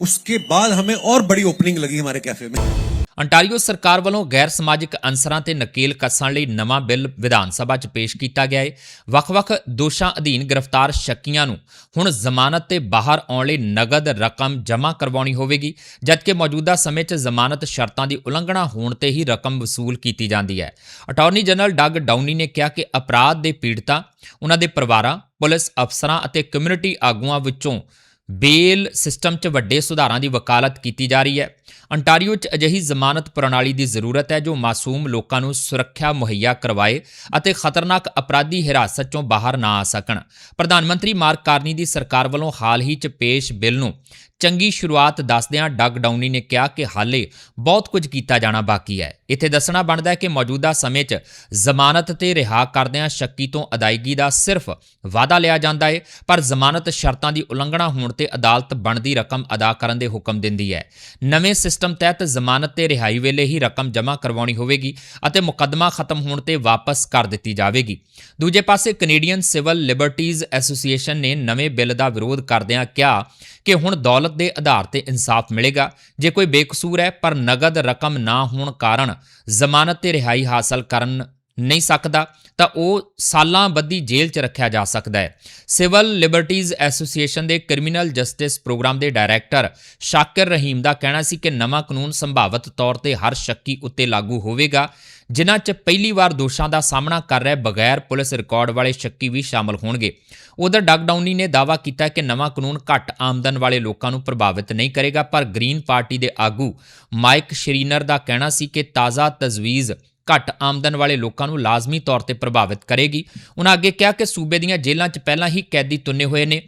उसके बाद हमें और बड़ी ओपनिंग लगी हमारे कैफ़े में।
ਅੰਟਾਰੀਓ ਸਰਕਾਰ ਵੱਲੋਂ ਗੈਰ ਸਮਾਜਿਕ ਅਨਸਰਾਂ ਤੇ ਨਕੇਲ ਕੱਸਣ ਲਈ ਨਵਾਂ ਬਿੱਲ ਵਿਧਾਨ ਸਭਾ 'ਚ ਪੇਸ਼ ਕੀਤਾ ਗਿਆ ਹੈ ਵੱਖ-ਵੱਖ ਦੋਸ਼ਾਂ ਅਧੀਨ ਗ੍ਰਿਫਤਾਰ ਸ਼ੱਕੀਆਂ ਨੂੰ ਹੁਣ ਜ਼ਮਾਨਤ ਤੇ ਬਾਹਰ ਆਉਣ ਲਈ ਨਗਦ ਰਕਮ ਜਮ੍ਹਾਂ ਕਰਵਾਉਣੀ ਹੋਵੇਗੀ, ਜਦਕਿ ਮੌਜੂਦਾ ਸਮੇਂ 'ਚ ਜ਼ਮਾਨਤ ਸ਼ਰਤਾਂ ਦੀ ਉਲੰਘਣਾ ਹੋਣ ਤੇ ਹੀ ਰਕਮ ਵਸੂਲ ਕੀਤੀ ਜਾਂਦੀ ਹੈ। ਅਟਾਰਨੀ ਜਨਰਲ ਡਗ ਡਾਊਨੀ ਨੇ ਕਿਹਾ ਕਿ ਅਪਰਾਧ ਦੇ ਪੀੜਤਾਂ, ਉਹਨਾਂ ਦੇ ਪਰਿਵਾਰਾਂ, ਪੁਲਿਸ ਅਫਸਰਾਂ ਅਤੇ ਕਮਿਊਨਿਟੀ ਆਗੂਆਂ ਵਿੱਚੋਂ ਬੇਲ ਸਿਸਟਮ 'ਚ ਵੱਡੇ ਸੁਧਾਰਾਂ ਦੀ ਵਕਾਲਤ ਕੀਤੀ ਜਾ ਰਹੀ ਹੈ। ਅੰਟਾਰੀਓ 'ਚ ਅਜਿਹੀ ਜ਼ਮਾਨਤ ਪ੍ਰਣਾਲੀ ਦੀ ਜ਼ਰੂਰਤ ਹੈ ਜੋ ਮਾਸੂਮ ਲੋਕਾਂ ਨੂੰ ਸੁਰੱਖਿਆ ਮੁਹੱਈਆ ਕਰਵਾਏ ਅਤੇ ਖਤਰਨਾਕ ਅਪਰਾਧੀ ਹਿਰਾਸਤ 'ਚੋਂ ਬਾਹਰ ਨਾ ਆ ਸਕਣ। ਪ੍ਰਧਾਨ ਮੰਤਰੀ ਮਾਰਕ ਕਾਰਨੀ ਦੀ ਸਰਕਾਰ ਵੱਲੋਂ ਹਾਲ ਹੀ 'ਚ ਪੇਸ਼ ਬਿੱਲ ਨੂੰ ਚੰਗੀ ਸ਼ੁਰੂਆਤ ਦੱਸਦਿਆਂ ਡਗ ਡਾਊਨੀ ਨੇ ਕਿਹਾ ਕਿ ਹਾਲੇ ਬਹੁਤ ਕੁਝ ਕੀਤਾ ਜਾਣਾ ਬਾਕੀ ਹੈ। ਇੱਥੇ ਦੱਸਣਾ ਬਣਦਾ ਹੈ ਕਿ ਮੌਜੂਦਾ ਸਮੇਂ 'ਚ ਜ਼ਮਾਨਤ ਤੇ ਰਿਹਾ ਕਰਦਿਆਂ ਸ਼ੱਕੀ ਤੋਂ ਅਦਾਇਗੀ ਦਾ ਸਿਰਫ ਵਾਅਦਾ ਲਿਆ ਜਾਂਦਾ ਹੈ ਪਰ ਜ਼ਮਾਨਤ ਸ਼ਰਤਾਂ ਦੀ ਉਲੰਘਣਾ ਹੋਣ ਤੇ ਅਦਾਲਤ ਬਣਦੀ ਰਕਮ ਅਦਾ ਕਰਨ ਦੇ ਹੁਕਮ ਦਿੰਦੀ ਹੈ। ਨਵੇਂ ਸਿਸਟਮ ਤਹਿਤ ਜ਼ਮਾਨਤ ਤੇ ਰਿਹਾਈ ਵੇਲੇ ਹੀ ਰਕਮ ਜਮ੍ਹਾਂ ਕਰਵਾਉਣੀ ਹੋਵੇਗੀ ਅਤੇ ਮੁਕੱਦਮਾ ਖਤਮ ਹੋਣ ਤੇ ਵਾਪਸ ਕਰ ਦਿੱਤੀ ਜਾਵੇਗੀ। ਦੂਜੇ ਪਾਸੇ ਕੈਨੇਡੀਅਨ ਸਿਵਲ ਲਿਬਰਟੀਜ਼ ਐਸੋਸੀਏਸ਼ਨ ਨੇ ਨਵੇਂ ਬਿੱਲ ਦਾ ਵਿਰੋਧ ਕਰਦਿਆਂ ਕਿਹਾ ਕਿ ਹੁਣ ਦੌਲਤ ਦੇ ਆਧਾਰ ਤੇ ਇਨਸਾਫ ਮਿਲੇਗਾ। ਜੇ ਕੋਈ ਬੇਕਸੂਰ ਹੈ, ਪਰ ਨਗਦ ਰਕਮ ਨਾ ਹੋਣ ਕਾਰਨ ਜ਼ਮਾਨਤ ਤੇ ਰਿਹਾਈ ਹਾਸਲ ਕਰਨ ਨਹੀਂ ਸਕਦਾ, ਤਾਂ ਉਹ ਸਾਲਾਂ ਬੱਧੀ ਜੇਲ੍ਹ 'ਚ ਰੱਖਿਆ ਜਾ ਸਕਦਾ ਹੈ। ਸਿਵਲ ਲਿਬਰਟੀਜ਼ ਐਸੋਸੀਏਸ਼ਨ ਦੇ ਕ੍ਰਿਮੀਨਲ ਜਸਟਿਸ ਪ੍ਰੋਗਰਾਮ ਦੇ ਡਾਇਰੈਕਟਰ ਸ਼ਾਕਿਰ ਰਹੀਮ ਦਾ ਕਹਿਣਾ ਸੀ ਕਿ ਨਵਾਂ ਕਾਨੂੰਨ ਸੰਭਾਵਤ ਤੌਰ ਤੇ ਹਰ ਸ਼ੱਕੀ ਉੱਤੇ ਲਾਗੂ ਹੋਵੇਗਾ। ਜਿਨ੍ਹਾਂ 'ਚ ਪਹਿਲੀ ਵਾਰ ਦੋਸ਼ਾਂ ਦਾ ਸਾਹਮਣਾ ਕਰ ਰਹੇ ਬਗੈਰ ਪੁਲਿਸ ਰਿਕਾਰਡ ਵਾਲੇ ਸ਼ੱਕੀ ਵੀ ਸ਼ਾਮਲ ਹੋਣਗੇ। ਉਧਰ ਡਗ ਡਾਊਨੀ ਨੇ ਦਾਅਵਾ ਕੀਤਾ ਕਿ ਨਵਾਂ ਕਾਨੂੰਨ ਘੱਟ ਆਮਦਨ ਵਾਲੇ ਲੋਕਾਂ ਨੂੰ ਪ੍ਰਭਾਵਿਤ ਨਹੀਂ ਕਰੇਗਾ, ਪਰ ਗ੍ਰੀਨ ਪਾਰਟੀ ਦੇ ਆਗੂ ਮਾਈਕ ਸ਼ਰੀਨਰ ਦਾ ਕਹਿਣਾ ਸੀ ਕਿ ਤਾਜ਼ਾ ਤਜਵੀਜ਼ ਘੱਟ ਆਮਦਨ ਵਾਲੇ ਲੋਕਾਂ ਨੂੰ ਲਾਜ਼ਮੀ ਤੌਰ ਤੇ ਪ੍ਰਭਾਵਿਤ ਕਰੇਗੀ। ਉਹਨਾਂ ਅੱਗੇ ਕਿਹਾ ਕਿ ਸੂਬੇ ਦੀਆਂ ਜੇਲ੍ਹਾਂ 'ਚ ਪਹਿਲਾਂ ਹੀ ਕੈਦੀ ਤੁੰਨੇ ਹੋਏ ਨੇ।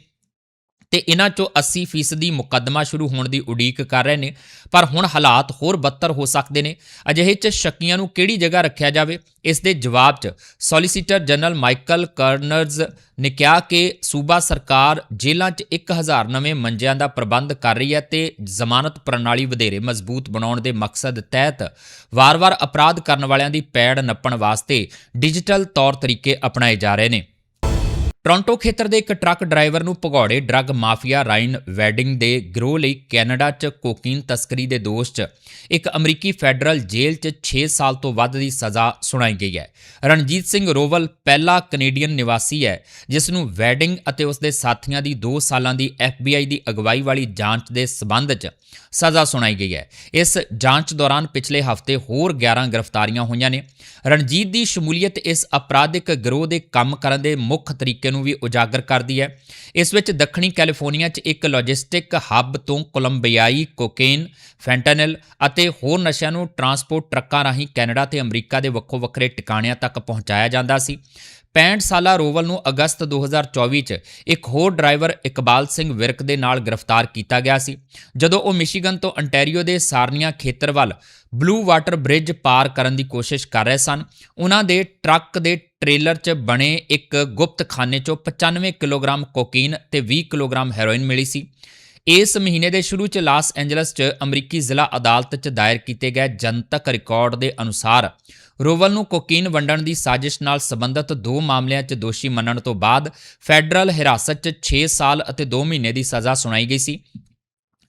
ਤੇ ਇਹਨਾਂ ਚੋਂ 80% ਮੁਕੱਦਮਾ ਸ਼ੁਰੂ ਹੋਣ ਦੀ ਉਡੀਕ ਕਰ ਰਹੇ ਨੇ। ਪਰ ਹੁਣ ਹਾਲਾਤ ਹੋਰ ਬੱਤਰ ਹੋ ਸਕਦੇ ਨੇ। ਅਜਿਹੇ 'ਚ ਸ਼ੱਕੀਆਂ ਨੂੰ ਕਿਹੜੀ ਜਗ੍ਹਾ ਰੱਖਿਆ ਜਾਵੇ? ਇਸ ਦੇ ਜਵਾਬ 'ਚ ਸੋਲਿਸਿਟਰ ਜਨਰਲ ਮਾਈਕਲ ਕਰਨਰਜ਼ ਨੇ ਕਿਹਾ ਕਿ ਸੂਬਾ ਸਰਕਾਰ ਜੇਲ੍ਹਾਂ 'ਚ 1000 ਨਵੇਂ ਮੰਜਿਆਂ ਦਾ ਪ੍ਰਬੰਧ ਕਰ ਰਹੀ ਹੈ ਤੇ ਜ਼ਮਾਨਤ ਪ੍ਰਣਾਲੀ ਵਧੇਰੇ ਮਜ਼ਬੂਤ ਬਣਾਉਣ ਦੇ ਮਕਸਦ ਤਹਿਤ ਵਾਰ-ਵਾਰ ਅਪਰਾਧ ਕਰਨ ਵਾਲਿਆਂ ਦੀ ਪੈੜ ਨੱਪਣ ਵਾਸਤੇ ਡਿਜੀਟਲ ਤੌਰ ਤਰੀਕੇ ਅਪਣਾਏ ਜਾ ਰਹੇ ਨੇ। ਟੋਰਾਂਟੋ ਖੇਤਰ ਦੇ ਇੱਕ ਟਰੱਕ ਡਰਾਈਵਰ ਨੂੰ ਭਗੌੜੇ ਡਰੱਗ ਮਾਫੀਆ ਰਾਈਨ ਵੈਡਿੰਗ ਦੇ ਗਰੋਹ ਲਈ ਕੈਨੇਡਾ 'ਚ ਕੋਕੀਨ ਤਸਕਰੀ ਦੇ ਦੋਸ਼ 'ਚ ਇੱਕ ਅਮਰੀਕੀ ਫੈਡਰਲ ਜੇਲ੍ਹ 'ਚ 6 ਸਾਲ ਤੋਂ ਵੱਧ ਦੀ ਸਜ਼ਾ ਸੁਣਾਈ ਗਈ ਹੈ। ਰਣਜੀਤ ਸਿੰਘ ਰੋਵਲ ਪਹਿਲਾ ਕੈਨੇਡੀਅਨ ਨਿਵਾਸੀ ਹੈ, ਜਿਸ ਨੂੰ ਵੈਡਿੰਗ ਅਤੇ ਉਸ ਦੇ ਸਾਥੀਆਂ ਦੀ 2 ਸਾਲਾਂ ਦੀ FBI ਦੀ ਅਗਵਾਈ ਵਾਲੀ ਜਾਂਚ ਦੇ ਸਬੰਧ 'ਚ ਸਜ਼ਾ ਸੁਣਾਈ ਗਈ ਹੈ। ਇਸ ਜਾਂਚ ਦੌਰਾਨ ਪਿਛਲੇ ਹਫ਼ਤੇ ਹੋਰ 11 ਗ੍ਰਿਫਤਾਰੀਆਂ ਹੋਈਆਂ ਨੇ। ਰਣਜੀਤ ਦੀ ਸ਼ਮੂਲੀਅਤ ਇਸ ਅਪਰਾਧਿਕ ਗਿਰੋਹ ਦੇ ਕੰਮ ਕਰਨ ਦੇ ਮੁੱਖ ਤਰੀਕੇ ਨੂੰ ਵੀ ਉਜਾਗਰ ਕਰਦੀ ਹੈ। ਇਸ ਵਿੱਚ ਦੱਖਣੀ ਕੈਲੀਫੋਰਨੀਆ 'ਚ ਇੱਕ ਲੌਜਿਸਟਿਕ ਹੱਬ ਤੋਂ ਕੋਲੰਬੀਆਈ ਕੋਕੇਨ, ਫੈਂਟਨਲ ਅਤੇ ਹੋਰ ਨਸ਼ਿਆਂ ਨੂੰ ਟਰਾਂਸਪੋਰਟ ਟਰੱਕਾਂ ਰਾਹੀਂ ਕੈਨੇਡਾ ਤੇ ਅਮਰੀਕਾ ਦੇ ਵੱਖੋ ਵੱਖਰੇ ਟਿਕਾਣਿਆਂ ਤੱਕ ਪਹੁੰਚਾਇਆ ਜਾਂਦਾ ਸੀ। 65 ਸਾਲਾ ਰੋਵਲ ਨੂੰ ਅਗਸਤ 2024 ਚ ਇੱਕ ਹੋਰ ਡਰਾਈਵਰ ਇਕਬਾਲ ਸਿੰਘ ਵਿਰਕ ਦੇ ਨਾਲ ਗ੍ਰਿਫਤਾਰ ਕੀਤਾ ਗਿਆ ਸੀ, ਜਦੋਂ ਉਹ ਮਿਸ਼ੀਗਨ ਤੋਂ ਅੰਟੈਰੀਓ ਦੇ ਸਾਰਨੀਆ ਖੇਤਰ ਵੱਲ ਬਲੂ ਵਾਟਰ ਬ੍ਰਿਜ ਪਾਰ ਕਰਨ ਦੀ ਕੋਸ਼ਿਸ਼ ਕਰ ਰਹੇ ਸਨ। ਉਹਨਾਂ ਦੇ ਟਰੱਕ ਦੇ ਟ੍ਰੇਲਰ 'ਚ ਬਣੇ ਇੱਕ ਗੁਪਤ ਖਾਨੇ 'ਚੋਂ 95 ਕਿਲੋਗ੍ਰਾਮ ਕੋਕੀਨ ਤੇ 20 ਕਿਲੋਗ੍ਰਾਮ ਹੈਰੋਇਨ ਮਿਲੀ ਸੀ। ਇਸ ਮਹੀਨੇ ਦੇ ਸ਼ੁਰੂ 'ਚ ਲਾਸ ਐਂਜਲਸ 'ਚ ਅਮਰੀਕੀ ਜ਼ਿਲ੍ਹਾ ਅਦਾਲਤ 'ਚ ਦਾਇਰ ਕੀਤੇ ਗਏ ਜਨਤਕ ਰਿਕਾਰਡ ਦੇ ਅਨੁਸਾਰ ਰੋਵਲ ਨੂੰ ਕੋਕੀਨ ਵੰਡਣ ਦੀ ਸਾਜ਼ਿਸ਼ ਨਾਲ ਸੰਬੰਧਿਤ ਦੋ ਮਾਮਲਿਆਂ 'ਚ ਦੋਸ਼ੀ ਮੰਨਣ ਤੋਂ ਬਾਅਦ ਫੈਡਰਲ ਹਿਰਾਸਤ 'ਚ 6 ਸਾਲ ਅਤੇ 2 ਮਹੀਨੇ ਦੀ ਸਜ਼ਾ ਸੁਣਾਈ ਗਈ ਸੀ।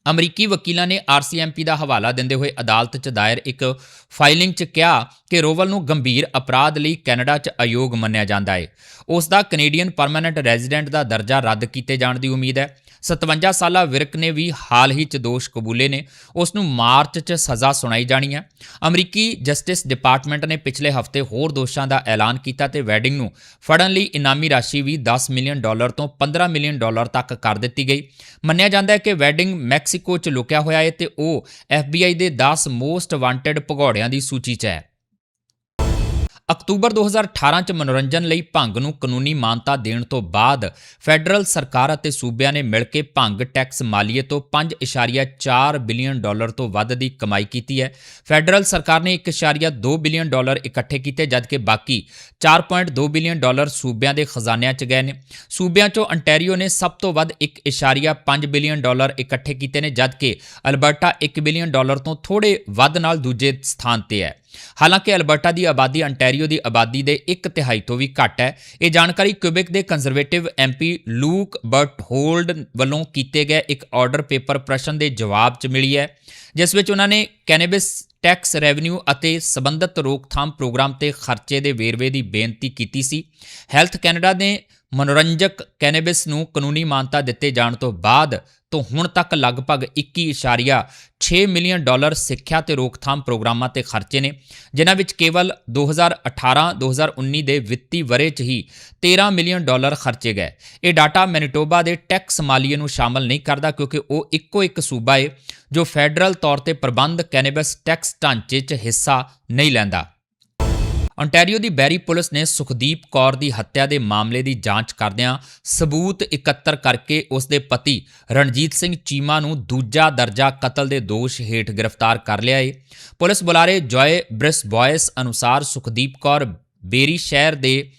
ਅਮਰੀਕੀ ਵਕੀਲਾਂ ਨੇ ਆਰਸੀਐਮਪੀ ਦਾ ਹਵਾਲਾ ਦਿੰਦੇ ਹੋਏ ਅਦਾਲਤ 'ਚ ਦਾਇਰ ਇੱਕ ਫਾਈਲਿੰਗ 'ਚ ਕਿਹਾ ਕਿ ਰੋਵਲ ਨੂੰ ਗੰਭੀਰ ਅਪਰਾਧ ਲਈ ਕੈਨੇਡਾ 'ਚ ਅਯੋਗ ਮੰਨਿਆ ਜਾਂਦਾ ਹੈ। ਉਸ ਦਾ ਕੈਨੇਡੀਅਨ ਪਰਮਨੈਂਟ ਰੈਜ਼ੀਡੈਂਟ ਦਾ ਦਰਜਾ ਰੱਦ ਕੀਤੇ ਜਾਣ ਦੀ ਉਮੀਦ ਹੈ। 57 ਸਾਲਾ ਵਿਰਕ ਨੇ ਵੀ ਹਾਲ ਹੀ 'ਚ ਦੋਸ਼ ਕਬੂਲੇ ਨੇ। ਉਸ ਨੂੰ ਮਾਰਚ 'ਚ ਸਜ਼ਾ ਸੁਣਾਈ ਜਾਣੀ ਹੈ। ਅਮਰੀਕੀ ਜਸਟਿਸ ਡਿਪਾਰਟਮੈਂਟ ਨੇ ਪਿਛਲੇ ਹਫ਼ਤੇ ਹੋਰ ਦੋਸ਼ਾਂ ਦਾ ਐਲਾਨ ਕੀਤਾ ਤੇ ਵੈਡਿੰਗ ਨੂੰ ਫੜਨ ਲਈ ਇਨਾਮੀ ਰਾਸ਼ੀ ਵੀ 10 ਮਿਲੀਅਨ ਡਾਲਰ ਤੋਂ 15 ਮਿਲੀਅਨ ਡਾਲਰ ਤੱਕ ਕਰ ਦਿੱਤੀ ਗਈ। ਮੰਨਿਆ ਜਾਂਦਾ ਹੈ ਕਿ ਵੈਡਿੰਗ ਮੈਕਸੀਕੋ 'ਚ ਲੁਕਿਆ ਹੋਇਆ ਹੈ ਤੇ ਉਹ FBI ਦੇ 10 ਮੋਸਟ ਵਾਂਟਡ ਭਗੌੜਿਆਂ ਦੀ ਸੂਚੀ 'ਚ ਹੈ। ਅਕਤੂਬਰ 2018 ਚ ਮਨੋਰੰਜਨ ਲਈ ਭੰਗ ਨੂੰ ਕਾਨੂੰਨੀ ਮਾਨਤਾ ਦੇਣ ਤੋਂ ਬਾਅਦ ਫੈਡਰਲ ਸਰਕਾਰ ਅਤੇ ਸੂਬਿਆਂ ਨੇ ਮਿਲ ਕੇ ਭੰਗ ਟੈਕਸ ਮਾਲੀਏ ਤੋਂ 5.4 ਬਿਲੀਅਨ ਡਾਲਰ ਤੋਂ ਵੱਧ ਦੀ ਕਮਾਈ ਕੀਤੀ ਹੈ। ਫੈਡਰਲ ਸਰਕਾਰ ਨੇ 1.2 ਬਿਲੀਅਨ ਡਾਲਰ ਇਕੱਠੇ ਕੀਤੇ, ਜਦਕਿ ਬਾਕੀ 4.2 ਬਿਲੀਅਨ ਡਾਲਰ ਸੂਬਿਆਂ ਦੇ ਖਜ਼ਾਨਿਆਂ 'ਚ ਗਏ ਨੇ। ਸੂਬਿਆਂ 'ਚੋਂ ਅੰਟੈਰੀਓ ਨੇ ਸਭ ਤੋਂ ਵੱਧ 1.5 ਬਿਲੀਅਨ ਡਾਲਰ ਇਕੱਠੇ ਕੀਤੇ ਨੇ, ਜਦਕਿ ਅਲਬਰਟਾ 1 ਬਿਲੀਅਨ ਡਾਲਰ ਤੋਂ ਥੋੜੇ ਵੱਧ ਨਾਲ ਦੂਜੇ ਸਥਾਨ ਤੇ ਹੈ। ਹਾਲਾਂਕਿ ਅਲਬਰਟਾ ਦੀ ਆਬਾਦੀ ਅੰਟੈਰੀਓ ਦੀ ਆਬਾਦੀ ਦੇ 1 ਤਿਹਾਈ ਤੋਂ ਵੀ ਘੱਟ ਹੈ। ਇਹ ਜਾਣਕਾਰੀ ਕਿਊਬਿਕ ਦੇ Conservative MP Luc Berthold ਵੱਲੋਂ ਕੀਤੇ ਗਏ ਇੱਕ ਆਰਡਰ ਪੇਪਰ ਪ੍ਰਸ਼ਨ ਦੇ ਜਵਾਬ 'ਚ ਮਿਲੀ ਹੈ, ਜਿਸ ਵਿੱਚ ਉਹਨਾਂ ਨੇ ਕੈਨੇਬਿਸ ਟੈਕਸ ਰੈਵਨਿਊ ਅਤੇ ਸਬੰਧਤ ਰੋਕਥਾਮ ਪ੍ਰੋਗਰਾਮ ਤੇ ਖਰਚੇ ਦੇ ਵੇਰਵੇ ਦੀ ਬੇਨਤੀ ਕੀਤੀ ਸੀ। ਹੈਲਥ ਕੈਨੇਡਾ ਨੇ ਮਨੋਰੰਜਕ ਕੈਨੇਬਿਸ ਨੂੰ ਕਾਨੂੰਨੀ ਮਾਨਤਾ ਦਿੱਤੇ ਜਾਣ ਤੋਂ ਬਾਅਦ ਤੋਂ ਹੁਣ ਤੱਕ ਲਗਭਗ 21.6 ਮਿਲੀਅਨ ਡਾਲਰ ਸਿੱਖਿਆ ਤੇ ਰੋਕਥਾਮ ਪ੍ਰੋਗਰਾਮਾਂ ਤੇ ਖਰਚੇ ਨੇ, ਜਿਨ੍ਹਾਂ ਵਿੱਚ ਕੇਵਲ 2018-2019 ਦੇ ਵਿੱਤੀ ਵਰੇ 'ਚ ਹੀ 13 ਮਿਲੀਅਨ ਡਾਲਰ ਖਰਚੇ ਗਏ। ਇਹ ਡਾਟਾ ਮੈਨੀਟੋਬਾ ਦੇ ਟੈਕਸ ਮਾਲੀਏ ਨੂੰ ਸ਼ਾਮਲ ਨਹੀਂ ਕਰਦਾ ਕਿਉਂਕਿ ਉਹ ਇੱਕੋ ਇੱਕ ਸੂਬਾ ਹੈ ਜੋ ਫੈਡਰਲ ਤੌਰ ਤੇ ਪ੍ਰਬੰਧ ਕੈਨੇਬਸ ਟੈਕਸ ਢਾਂਚੇ 'ਚ ਹਿੱਸਾ ਨਹੀਂ ਲੈਂਦਾ। Ontario ਦੀ ਬੈਰੀ ਪੁਲਿਸ ਨੇ ਸੁਖਦੀਪ ਕੌਰ ਦੀ ਹੱਤਿਆ ਦੇ ਮਾਮਲੇ ਦੀ ਜਾਂਚ ਕਰਦਿਆਂ ਸਬੂਤ ਇਕੱਤਰ ਕਰਕੇ ਉਸ ਦੇ ਪਤੀ ਰਣਜੀਤ ਸਿੰਘ ਚੀਮਾ ਨੂੰ ਦੂਜਾ ਦਰਜਾ ਕਤਲ ਦੇ ਦੋਸ਼ ਹੇਠ ਗ੍ਰਿਫਤਾਰ ਕਰ ਲਿਆ ਹੈ ਪੁਲਿਸ ਬੁਲਾਰੇ ਜੋਏ ਬ੍ਰਿਸ ਬॉयਸ ਅਨੁਸਾਰ ਸੁਖਦੀਪ ਕੌਰ ਬੇਰੀ ਸ਼ਹਿਰ ਦੇ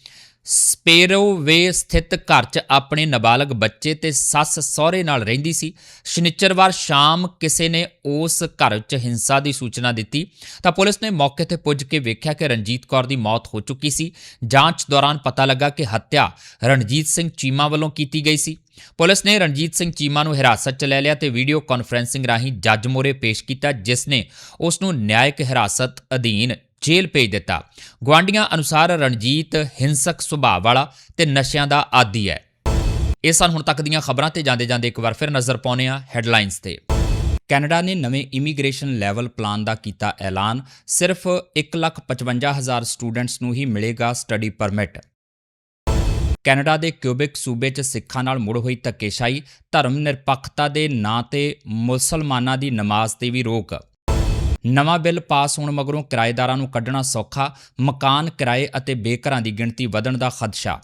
ਸਪੇਰੋਵੇ ਸਥਿਤ ਘਰ 'ਚ ਆਪਣੇ ਨਾਬਾਲਗ ਬੱਚੇ ਤੇ ਸੱਸ ਸਹੁਰੇ ਨਾਲ ਰਹਿੰਦੀ ਸੀ। ਸ਼ਨੀਚਰਵਾਰ ਸ਼ਾਮ ਕਿਸੇ ਨੇ ਉਸ ਘਰ 'ਚ ਹਿੰਸਾ ਦੀ ਸੂਚਨਾ ਦਿੱਤੀ ਤਾਂ ਪੁਲਿਸ ਨੇ ਮੌਕੇ ਤੇ ਪੁੱਜ ਕੇ ਵੇਖਿਆ ਕਿ ਰਣਜੀਤ ਕੌਰ ਦੀ ਮੌਤ ਹੋ ਚੁੱਕੀ ਸੀ। ਜਾਂਚ ਦੌਰਾਨ ਪਤਾ ਲੱਗਾ ਕਿ ਹੱਤਿਆ ਰਣਜੀਤ ਸਿੰਘ ਚੀਮਾ ਵੱਲੋਂ ਕੀਤੀ ਗਈ ਸੀ। ਪੁਲਿਸ ਨੇ ਰਣਜੀਤ ਸਿੰਘ ਚੀਮਾ ਨੂੰ ਹਿਰਾਸਤ 'ਚ ਲੈ ਲਿਆ ਤੇ ਵੀਡੀਓ ਕਾਨਫਰੈਂਸਿੰਗ ਰਾਹੀਂ ਜੱਜ ਮੋਰੇ ਪੇਸ਼ ਕੀਤਾ, ਜਿਸ ਨੇ ਉਸ ਨੂੰ ਨਿਆਇਕ ਹਿਰਾਸਤ ਅਧੀਨ ਜੇਲ੍ਹ ਭੇਜ ਦਿੱਤਾ। ਗਵਾਂਡੀਆਂ ਅਨੁਸਾਰ ਰਣਜੀਤ ਹਿੰਸਕ ਸੁਭਾਅ ਵਾਲਾ ਤੇ ਨਸ਼ਿਆਂ ਦਾ ਆਦੀ ਹੈ। ਇਹ ਸਨ ਹੁਣ ਤੱਕ ਦੀਆਂ ਖਬਰਾਂ ਤੇ ਜਾਂਦੇ ਜਾਂਦੇ ਇੱਕ ਵਾਰ ਫਿਰ ਨਜ਼ਰ ਪਾਉਂਦੇ ਹਾਂ ਹੈਡਲਾਈਨਸ ਤੇ। ਕੈਨੇਡਾ ਨੇ ਨਵੇਂ ਇਮੀਗ੍ਰੇਸ਼ਨ ਲੈਵਲ ਪਲਾਨ ਦਾ ਕੀਤਾ ਐਲਾਨ। ਸਿਰਫ 1,55,000 ਸਟੂਡੈਂਟਸ ਨੂੰ ਹੀ ਮਿਲੇਗਾ ਸਟੱਡੀ ਪਰਮਿਟ। ਕੈਨੇਡਾ ਦੇ ਕਿਊਬਿਕ ਸੂਬੇ 'ਚ ਸਿੱਖਾਂ ਨਾਲ ਮੁੜ ਹੋਈ ਧੱਕੇਸ਼ਾਹੀ ਧਰਮ ਨਿਰਪੱਖਤਾ ਦੇ ਨਾਂ ਤੇ ਮੁਸਲਮਾਨਾਂ ਦੀ ਨਮਾਜ਼ ਤੇ ਵੀ ਰੋਕ। ਨਵਾਂ ਬਿੱਲ ਪਾਸ ਹੋਣ ਮਗਰੋਂ ਕਿਰਾਏਦਾਰਾਂ ਨੂੰ ਕੱਢਣਾ ਸੌਖਾ, ਮਕਾਨ ਕਿਰਾਏ ਅਤੇ ਬੇਘਰਾਂ ਦੀ ਗਿਣਤੀ ਵਧਣ ਦਾ ਖਦਸ਼ਾ।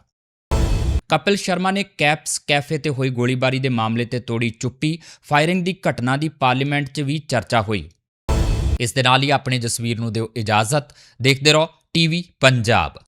ਕਪਿਲ ਸ਼ਰਮਾ ਨੇ ਕੈਪਸ ਕੈਫੇ ਤੇ ਹੋਈ ਗੋਲੀਬਾਰੀ ਦੇ ਮਾਮਲੇ ਤੇ ਤੋੜੀ ਚੁੱਪੀ, ਫਾਇਰਿੰਗ ਦੀ ਘਟਨਾ ਦੀ ਪਾਰਲੀਮੈਂਟ 'ਚ ਵੀ ਚਰਚਾ ਹੋਈ। ਇਸ ਦੇ ਨਾਲ ਹੀ ਆਪਣੇ ਜਸਵੀਰ ਨੂੰ ਦਿਓ ਇਜਾਜ਼ਤ। ਦੇਖਦੇ ਰਹੋ, ਟੀਵੀ ਪੰਜਾਬ।